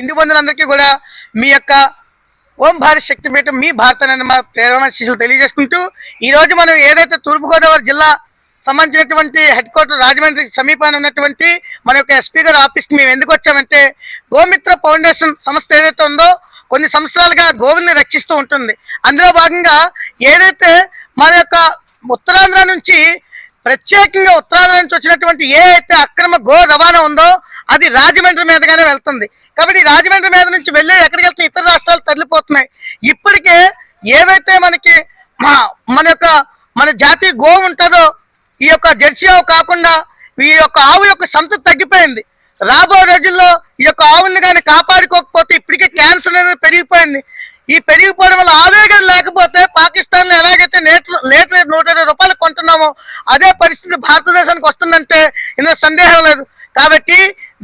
హిందూ బంధువులందరికీ కూడా మీ యొక్క ఓం భారత్ శక్తిపీఠం మీ భారత మా ప్రేరణ శిష్యులు తెలియజేసుకుంటూ ఈరోజు మనం ఏదైతే తూర్పుగోదావరి జిల్లా సంబంధించినటువంటి హెడ్ క్వార్టర్ రాజమండ్రి సమీపాన ఉన్నటువంటి మన యొక్క ఎస్పీ గారి ఆఫీస్కి మేము ఎందుకు వచ్చామంటే గోమిత్ర ఫౌండేషన్ సంస్థ ఏదైతే ఉందో కొన్ని సంవత్సరాలుగా గోవుల్ని రక్షిస్తూ ఉంటుంది. అందులో భాగంగా ఏదైతే మన యొక్క ఉత్తరాంధ్ర నుంచి ప్రత్యేకంగా ఉత్తరాంధ్ర నుంచి వచ్చినటువంటి ఏ అయితే అక్రమ గో రవాణా ఉందో అది రాజమండ్రి మీదగానే వెళ్తుంది. కాబట్టి రాజమండ్రి మీద నుంచి వెళ్ళి ఎక్కడికి వెళ్తే ఇతర రాష్ట్రాలు తరలిపోతున్నాయి. ఇప్పటికే ఏవైతే మనకి మా మన యొక్క మన జాతీయ గోవు ఉంటుందో ఈ యొక్క జెర్సీ ఆవు కాకుండా ఈ యొక్క ఆవు యొక్క సంత తగ్గిపోయింది. రాబో రోజుల్లో ఈ యొక్క ఆవుల్ని కానీ కాపాడుకోకపోతే ఇప్పటికే క్యాన్సర్ అనేది పెరిగిపోయింది. ఈ పెరిగిపోవడం వల్ల ఆవేగం లేకపోతే పాకిస్తాన్లో ఎలాగైతే లీటర్ లీటర్ నూట ఇరవై రూపాయలు కొంటున్నామో అదే పరిస్థితి భారతదేశానికి వస్తుందంటే ఇందులో సందేహం లేదు. కాబట్టి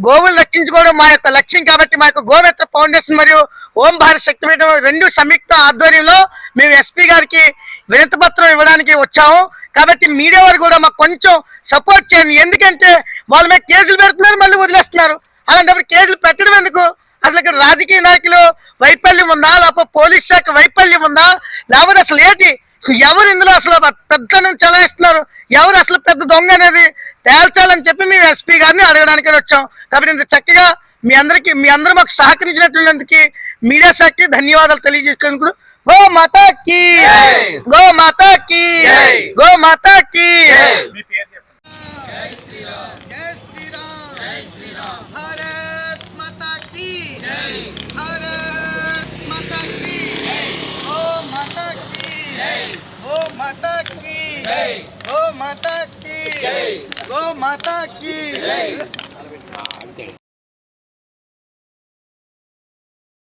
గోవులు రక్షించుకోవడం మా యొక్క లక్ష్యం కాబట్టి మా యొక్క గోమిత్ర ఫౌండేషన్ మరియు ఓం భారత్ శక్తి పీఠం రెండు సంయుక్త ఆధ్వర్యంలో మేము ఎస్పీ గారికి వినతిపత్రం ఇవ్వడానికి వచ్చాము. కాబట్టి మీడియా వారు కూడా మాకు కొంచెం సపోర్ట్ చేయండి. ఎందుకంటే వాళ్ళ మీద కేసులు పెడుతున్నారు మళ్ళీ వదిలేస్తున్నారు. అలాంటప్పుడు కేసులు పెట్టడం ఎందుకు? అసలు ఇక్కడ రాజకీయ నాయకులు వైఫల్యం ఉందా? లేకపోతే పోలీస్ శాఖ వైఫల్యం ఉందా? లేకపోతే అసలు ఏంటి? ఎవరు ఇందులో అసలు పెద్ద చలాయిస్తున్నారు? ఎవరు అసలు పెద్ద దొంగ అనేది తేల్చాలని చెప్పి మేము ఎస్పీ గారిని అడగడానికి వచ్చాం. కాబట్టి ఇంత చక్కగా మీ అందరికీ మీ అందరూ మాకు సహకరించినటువంటి మీడియా శాఖకి ధన్యవాదాలు తెలియజేసుకుని గో మాతాకి. గో మాతాకి. గో మాతాకి. Hey! गौ माता की।